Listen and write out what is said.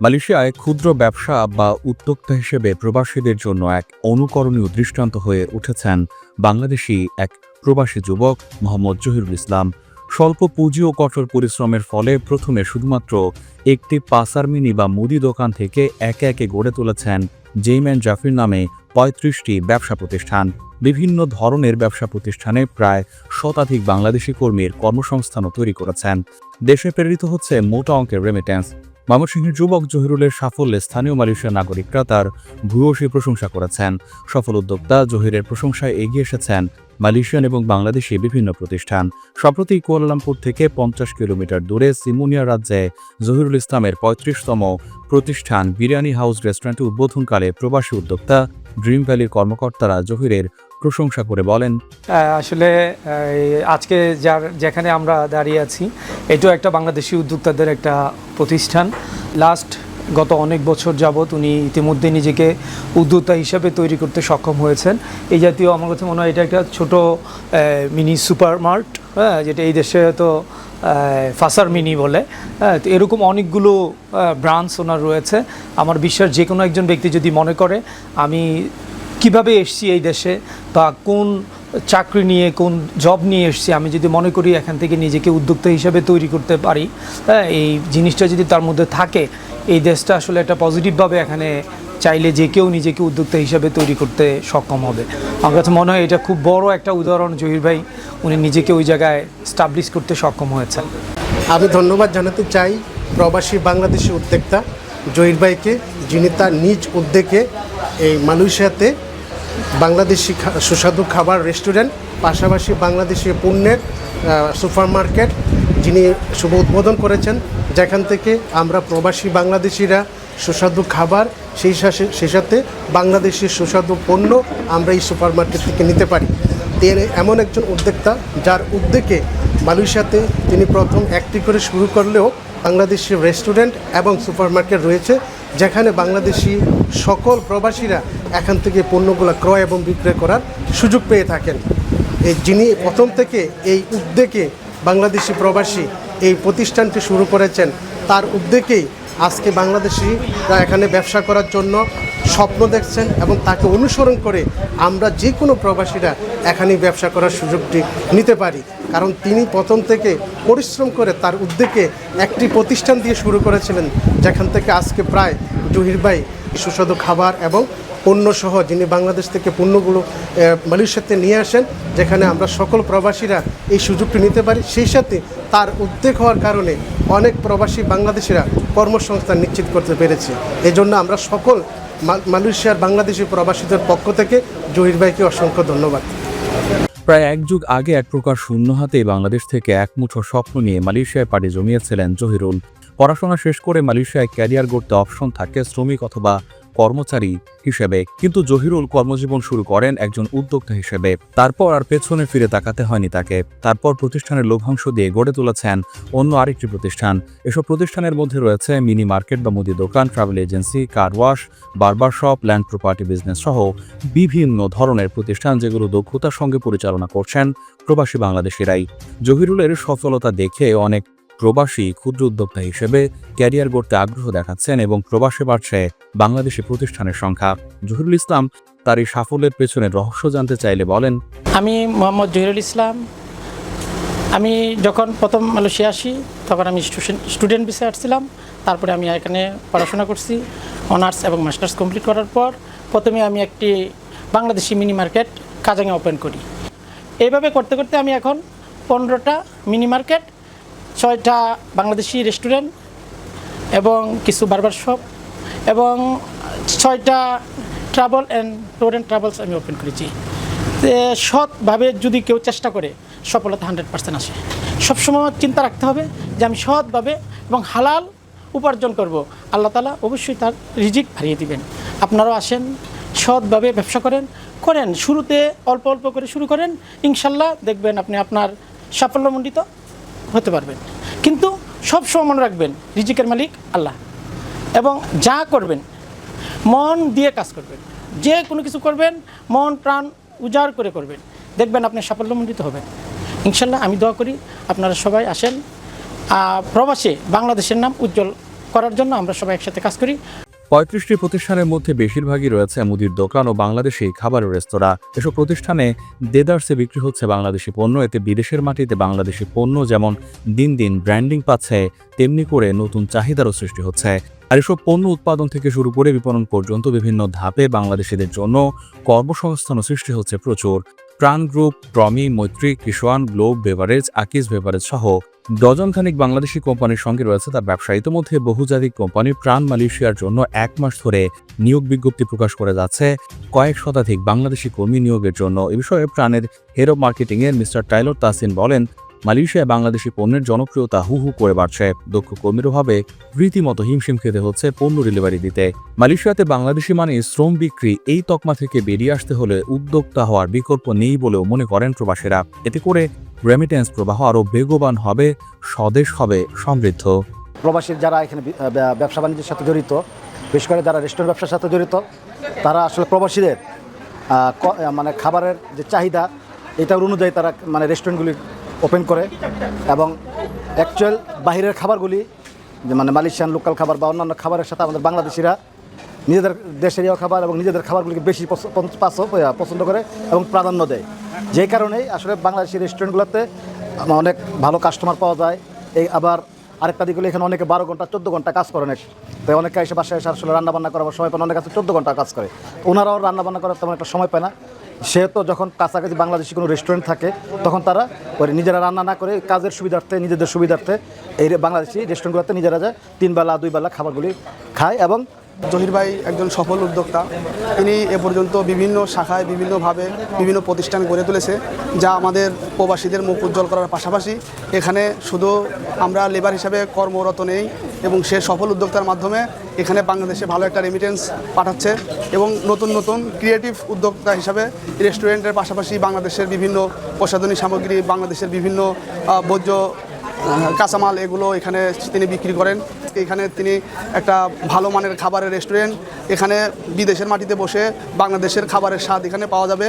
মালয়েশিয়ায় ক্ষুদ্র ব্যবসা বা উদ্যোক্তা হিসেবে প্রবাসীদের জন্য এক অনুকরণীয় দৃষ্টান্ত হয়ে উঠেছেন বাংলাদেশি এক প্রবাসী যুবক মোহাম্মদ জহিরুল ইসলাম। স্বল্প পুঁজি ও কঠোর পরিশ্রমের ফলে প্রথমে শুধুমাত্র একটি পাসার মিনি বা মুদি দোকান থেকে একে একে গড়ে তুলেছেন জেইম্যান জাফির নামে পঁয়ত্রিশটি ব্যবসা প্রতিষ্ঠান। বিভিন্ন ধরনের ব্যবসা প্রতিষ্ঠানে প্রায় শতাধিক বাংলাদেশি কর্মীর কর্মসংস্থানও তৈরি করেছেন। দেশে প্রেরিত হচ্ছে মোটা অঙ্কের রেমিটেন্স ময়মনসিংহের যুবক জহিরুলের সাফল্যে স্থানীয় মালয়েশিয়ার নাগরিকরা তার ভূয়সী প্রশংসা করেছেন। সফল উদ্যোক্তা জহিরের প্রশংসায় এগিয়ে এসেছেন মালয়েশিয়ান এবং বাংলাদেশি বিভিন্ন প্রতিষ্ঠান। সম্প্রতি কুয়ালালামপুর থেকে পঞ্চাশ কিলোমিটার দূরে সিমুনিয়া রাজ্যে জহিরুল ইসলামের পঁয়ত্রিশতম প্রতিষ্ঠান বিরিয়ানি হাউস রেস্টুরেন্টে উদ্বোধনকালে প্রবাসী উদ্যোক্তা ড্রিম ভ্যালির কর্মকর্তারা জহিরের প্রশংসা করে বলেন। আসলে আজকে যার, যেখানে আমরা দাঁড়িয়ে আছি, এটাও একটা বাংলাদেশি উদ্যোক্তাদের একটা প্রতিষ্ঠান। লাস্ট গত অনেক বছর যাবৎ উনি ইতিমধ্যে নিজেকে উদ্যোক্তা হিসাবে তৈরি করতে সক্ষম হয়েছেন। এই জাতীয় আমার কাছে মনে হয় এটা একটা ছোট মিনি সুপার মার্ট হ্যাঁ যেটা এই দেশে হয়তো ফাসার মিনি বলে। হ্যাঁ তো এরকম অনেকগুলো ব্রাঞ্চ ওনার রয়েছে। আমার বিশ্বাস যে কোনো একজন ব্যক্তি যদি মনে করে, আমি কীভাবে এসছি এই দেশে বা কোন চাকরি নিয়ে, কোন জব নিয়ে এসছি, আমি যদি মনে করি এখান থেকে নিজেকে উদ্যোক্তা হিসাবে তৈরি করতে পারি হ্যাঁ এই জিনিসটা যদি তার মধ্যে থাকে, এই দেশটা আসলে একটা পজিটিভভাবে এখানে চাইলে যে কেউ নিজেকে উদ্যোক্তা হিসাবে তৈরি করতে সক্ষম হবে। আমার কাছে মনে হয় এটা খুব বড় একটা উদাহরণ, জহির ভাই, উনি নিজেকে ওই জায়গায় স্টাবলিশ করতে সক্ষম হয়েছেন। আমি ধন্যবাদ জানাতে চাই প্রবাসী বাংলাদেশি উদ্যোক্তা জহির ভাইকে, যিনি তার নিজ উদ্যোগে এই মালয়েশিয়াতে বাংলাদেশি সুস্বাদু খাবার রেস্টুরেন্ট, পাশাপাশি বাংলাদেশি পণ্যের সুপার মার্কেট যিনি শুভ উদ্বোধন করেছেন, যেখান থেকে আমরা প্রবাসী বাংলাদেশিরা সুস্বাদু খাবার, সেই সাথে- সেই সাথে বাংলাদেশি সুস্বাদু পণ্য আমরা এই সুপার মার্কেট থেকে নিতে পারি। তিনি এমন একজন উদ্যোক্তা যার উদ্যোগে মালয়েশিয়াতে তিনি প্রথম একটি করে শুরু করলেও বাংলাদেশি রেস্টুরেন্ট এবং সুপার মার্কেট রয়েছে। যেখানে বাংলাদেশি সকল প্রবাসীরা এখান থেকে পণ্যগুলো ক্রয় এবং বিক্রয় করার সুযোগ পেয়ে থাকেন। এই যিনি প্রথম থেকে এই উদ্যোগে বাংলাদেশি প্রবাসী এই প্রতিষ্ঠানটি শুরু করেছেন, তার উদ্যোগেই আজকে বাংলাদেশিরা এখানে ব্যবসা করার জন্য স্বপ্ন দেখছেন এবং তাকে অনুসরণ করে আমরা যে কোনো প্রবাসীরা এখানে ব্যবসা করার সুযোগটি নিতে পারি। কারণ তিনি প্রথম থেকে পরিশ্রম করে তার উদ্যোগে একটি প্রতিষ্ঠান দিয়ে শুরু করেছিলেন, যেখান থেকে আজকে প্রায় জহির ভাই সুস্বাদু খাবার এবং পণ্যসহ যিনি বাংলাদেশ থেকে পণ্যগুলো মালয়েশিয়াতে নিয়ে আসেন, যেখানে আমরা সকল প্রবাসীরা এই সুযোগটি নিতে পারি। সেই সাথে তার উদ্যোগ হওয়ার কারণে অনেক প্রবাসী বাংলাদেশিরা কর্মসংস্থান নিশ্চিত করতে পেরেছে। এজন্য আমরা সকল মালয়েশিয়ার বাংলাদেশি প্রবাসীদের পক্ষ থেকে জহির ভাইকে অসংখ্য ধন্যবাদ। প্রায় এক যুগ আগে এক প্রকার শূন্য হাতে বাংলাদেশ থেকে এক মুঠো স্বপ্ন নিয়ে মালয়েশিয়ায় পাড়ি জমিয়েছিলেন জহিরুল। পড়াশোনা শেষ করে মালয়েশিয়ায় ক্যারিয়ার গড়তে অপশন থাকে শ্রমিক অথবা কর্মচারী হিসেবে। কিন্তু জহিরুল কর্মজীবন শুরু করেন একজন উদ্যোক্তা হিসেবে। তারপর আর পেছনে ফিরে তাকাতে হয়নি তাকে। তারপর প্রতিষ্ঠানের লভ্যাংশ দিয়ে গড়ে তুলেছেন অন্য আরেকটি প্রতিষ্ঠান। এসব প্রতিষ্ঠানের মধ্যে রয়েছে মিনি মার্কেট বা মুদি দোকান, travel agency, car wash, barber shop, land property business সহ বিভিন্ন ধরনের প্রতিষ্ঠান যেগুলো দক্ষতার সঙ্গে পরিচালনা করছেন প্রবাসী বাংলাদেশিরাই। জহিরুলের সফলতা দেখে অনেক প্রবাসী ক্ষুদ্র উদ্যোক্তা হিসেবে ক্যারিয়ার গড়তে আগ্রহ দেখাচ্ছেন এবং প্রবাসে বাড়ছে বাংলাদেশি প্রতিষ্ঠানের সংখ্যা। জহিরুল ইসলাম তার এই সাফল্যের পেছনে রহস্য জানতে চাইলে বলেন। আমি মোহাম্মদ জহিরুল ইসলাম। আমি যখন প্রথম মালয়েশিয়া আসি, তখন আমি স্টুডেন্ট বিষয়ে আসছিলাম। তারপরে আমি এখানে পড়াশোনা করছি, অনার্স এবং মাস্টার্স কমপ্লিট করার পর প্রথমে আমি একটি বাংলাদেশি মিনি মার্কেট কাজাঙে ওপেন করি। এইভাবে করতে করতে আমি এখন পনেরোটা মিনি মার্কেট ছয়টা বাংলাদেশি রেস্টুরেন্ট এবং কিছু বারবার শপ এবং ছয়টা travel and tour and travels আমি ওপেন করেছি। সৎভাবে যদি কেউ চেষ্টা করে, সফলতা হান্ড্রেড পার্সেন্ট আসে। সবসময় চিন্তা রাখতে হবে যে আমি সৎভাবে এবং হালাল উপার্জন করব। আল্লাহ তালা অবশ্যই তার রিজিক হারিয়ে দিবেন। আপনারাও আসেন, সৎভাবে ব্যবসা করেন করেন। শুরুতে অল্প অল্প করে শুরু করেন। ইনশাল্লাহ দেখবেন আপনি আপনার সাফল্যমণ্ডিত হতে পারবেন। কিন্তু সব সময় মনে রাখবেন, রিজিকের মালিক আল্লাহ। এবং যা করবেন, মন দিয়ে কাজ করবেন। যে কোনো কিছু করবেন, মন, প্রাণ উজাড় করে করবেন। দেখবেন আপনি সাফল্যমণ্ডিত হবেন। ইনশাল্লাহ আমি দোয়া করি, আপনারা সবাই আসেন। প্রবাসে বাংলাদেশের নাম উজ্জ্বল করার জন্য আমরা সবাই একসাথে কাজ করি। পঁয়ত্রিশটি প্রতিষ্ঠানের মধ্যে বেশিরভাগই রয়েছে মুদির দোকান ও বাংলাদেশি খাবারের রেস্তোরাঁ। এসব প্রতিষ্ঠানে দেদার্সে বিক্রি হচ্ছে বাংলাদেশি পণ্য, এতে বিদেশের মাটিতে বাংলাদেশি পণ্য যেমন দিন দিন ব্র্যান্ডিং পাচ্ছে, তেমনি করে নতুন চাহিদারও সৃষ্টি হচ্ছে। আর এসব পণ্য উৎপাদন থেকে শুরু করে বিপণন পর্যন্ত বিভিন্ন ধাপে বাংলাদেশিদের জন্য কর্মসংস্থানও সৃষ্টি হচ্ছে প্রচুর। প্রাণ গ্রুপ, প্রমি, মৈত্রী Kishwan Globe, beverage Akij beverage সহ ডজনখানিক বাংলাদেশি কোম্পানির সঙ্গে রয়েছে তার ব্যবসা ইতিমধ্যে বহুজাতিক কোম্পানি প্রাণ মালয়েশিয়ার জন্য এক মাস ধরে নিয়োগ বিজ্ঞপ্তি প্রকাশ করে যাচ্ছে। কয়েক শতাধিক বাংলাদেশি কর্মী নিয়োগের জন্য এ বিষয়ে প্রাণের হেড মার্কেটিং এর মিস্টার টাইলর তাসিন বলেন, মালয়েশিয়ায় বাংলাদেশি পণ্যের জনপ্রিয়তা হু হু করে বাড়ছে। দক্ষ কর্মীর অভাবে রীতিমতো হিমশিম খেতে হচ্ছে পণ্য ডেলিভারি দিতে। মালয়েশিয়াতে বাংলাদেশি মানে শ্রম বিক্রি, এই তকমা থেকে বেরিয়ে আসতে হলে উদ্যোক্তা হওয়ার বিকল্প নেই বলেও মনে করেন প্রবাসীরা। এতে করে রেমিটেন্স প্রবাহ আরও বেগবান হবে, স্বদেশ হবে, সমৃদ্ধ। প্রবাসীর যারা এখানে ব্যবসা বাণিজ্যের সাথে জড়িত, বিশেষ করে যারা রেস্টুরেন্ট ব্যবসার সাথে জড়িত, তারা আসলে প্রবাসীদের মানে খাবারের যে চাহিদা, এটার অনুযায়ী তারা মানে রেস্টুরেন্টগুলি ওপেন করে এবং অ্যাকচুয়াল বাহিরের খাবারগুলি মানে মালয়েশিয়ান লোকাল খাবার বা অন্যান্য খাবারের সাথে আমাদের বাংলাদেশিরা নিজেদের দেশেরও খাবার এবং নিজেদের খাবারগুলিকে বেশি পছ- পছ- পছন্দ করে এবং প্রাধান্য দেয়। যে কারণেই আসলে বাংলাদেশি রেস্টুরেন্টগুলোতে অনেক ভালো কাস্টমার পাওয়া যায়। এই আবার আরেকটা দিক এখানে অনেকে বারো ঘণ্টা, চোদ্দ ঘণ্টা কাজ করে তাই অনেকে এসে বাসায় এসে আসলে রান্নাবান্না করার সময় পায় অনেক আছে চোদ্দ ঘণ্টা কাজ করে। ওনারাও রান্নাবান্না করার তেমন একটা সময় পায় না। সেহেতু যখন কাছাকাছি বাংলাদেশি কোনো রেস্টুরেন্ট থাকে, তখন তারা ওই নিজেরা রান্না না করে কাজের সুবিধার্থে, নিজেদের সুবিধার্থে এই বাংলাদেশি রেস্টুরেন্টগুলোতে নিজেরা যায় তিন বেলা, দুই বেলা খাবারগুলি খায় এবং জহির ভাই একজন সফল উদ্যোক্তা। তিনি এ পর্যন্ত বিভিন্ন শাখায় বিভিন্নভাবে বিভিন্ন প্রতিষ্ঠান গড়ে তুলেছে, যা আমাদের প্রবাসীদের মুখ উজ্জ্বল করার পাশাপাশি এখানে শুধু আমরা লেবার হিসাবে কর্মরত নেই এবং সে সফল উদ্যোক্তার মাধ্যমে এখানে বাংলাদেশে ভালো একটা রেমিটেন্স পাঠাচ্ছে এবং নতুন নতুন ক্রিয়েটিভ উদ্যোক্তা হিসাবে রেস্টুরেন্টের পাশাপাশি বাংলাদেশের বিভিন্ন প্রসাধনী সামগ্রী, বাংলাদেশের বিভিন্ন বর্জ্য কাঁচামাল এগুলো এখানে তিনি বিক্রি করেন। এখানে তিনি একটা ভালো মানের খাবারের রেস্টুরেন্ট এখানে বিদেশের মাটিতে বসে বাংলাদেশের খাবারের স্বাদ এখানে পাওয়া যাবে।